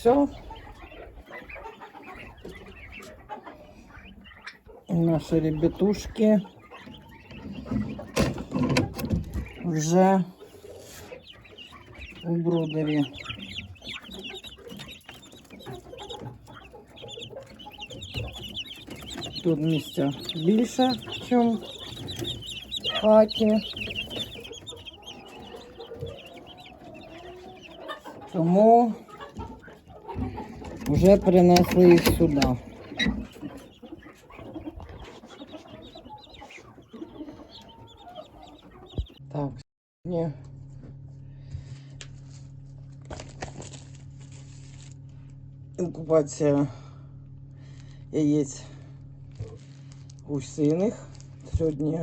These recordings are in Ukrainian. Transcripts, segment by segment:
все. Наші ребятушки вже у брудері. Тут місця більше, ніж в хаті. Тому вже принесли їх сюди. Так, сьогодні інкубація яєць гусиних. Сьогодні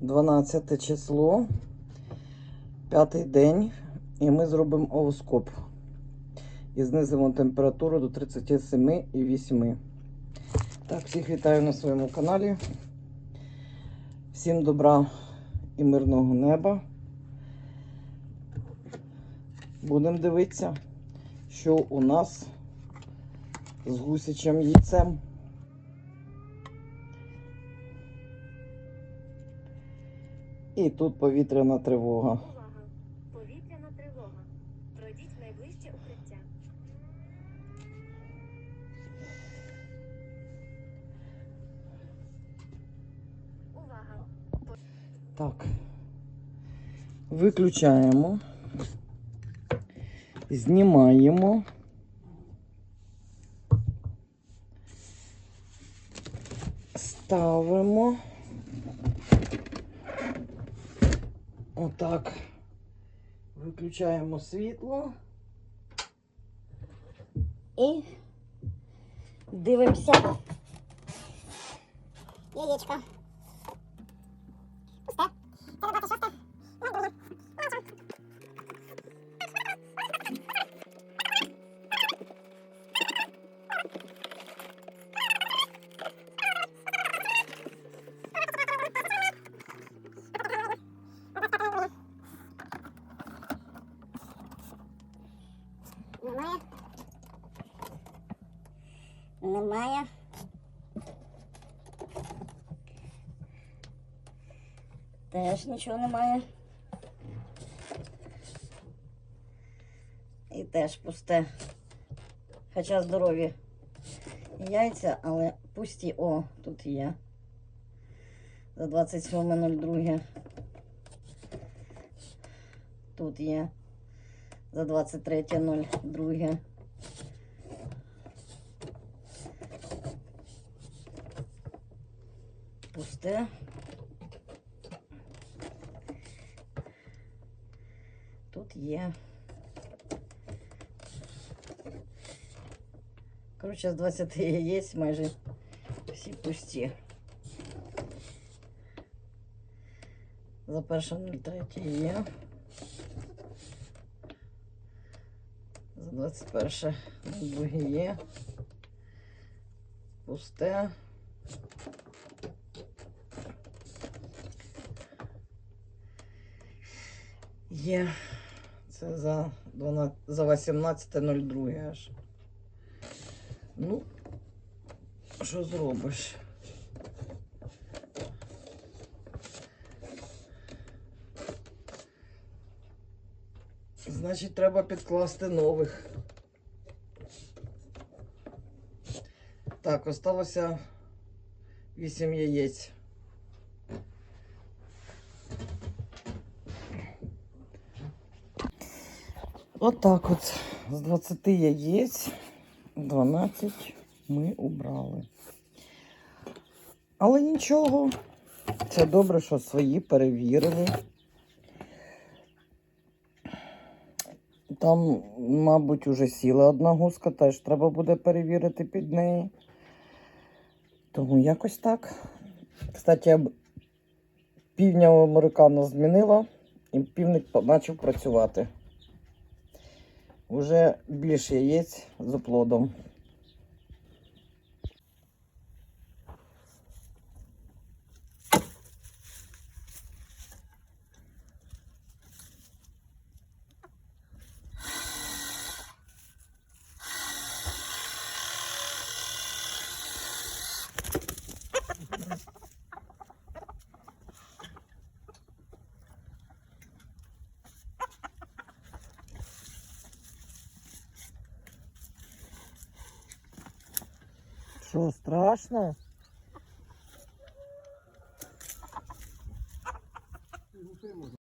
12 число, п'ятий день, і ми зробимо овоскоп. І знизимо температуру до 37,8. Так, всіх вітаю на своєму каналі. Всім добра і мирного неба. Будемо дивитися, що у нас з гусячим яйцем. І тут повітряна тривога. Так. Виключаємо. Знімаємо. Ставимо. Отак. Виключаємо світло. І дивимося. Яєчко. Немає. Теж нічого немає. І теж пусте. Хоча здорові яйця, але пусті. О, тут є. За 27.02. Тут є. За 23.02. Пусте. Тут є. Коротше, з 20 яєць майже всі пусті. За перше 03 є. За 21 друге є. Пусте. Є. Це за 12, за 18.02 аж. Ну, що зробиш? Значить, треба підкласти нових. Так, осталося 8 яєць. Отак от, з 20 яєць 12 ми убрали. Але нічого, це добре, що свої перевірили. Там, мабуть, уже сіла одна гуска, теж треба буде перевірити під неї. Тому якось так. Кстати, я б півня американо змінила, і півник почав працювати. Уже більше яєць з оплодом. Що, страшно? Може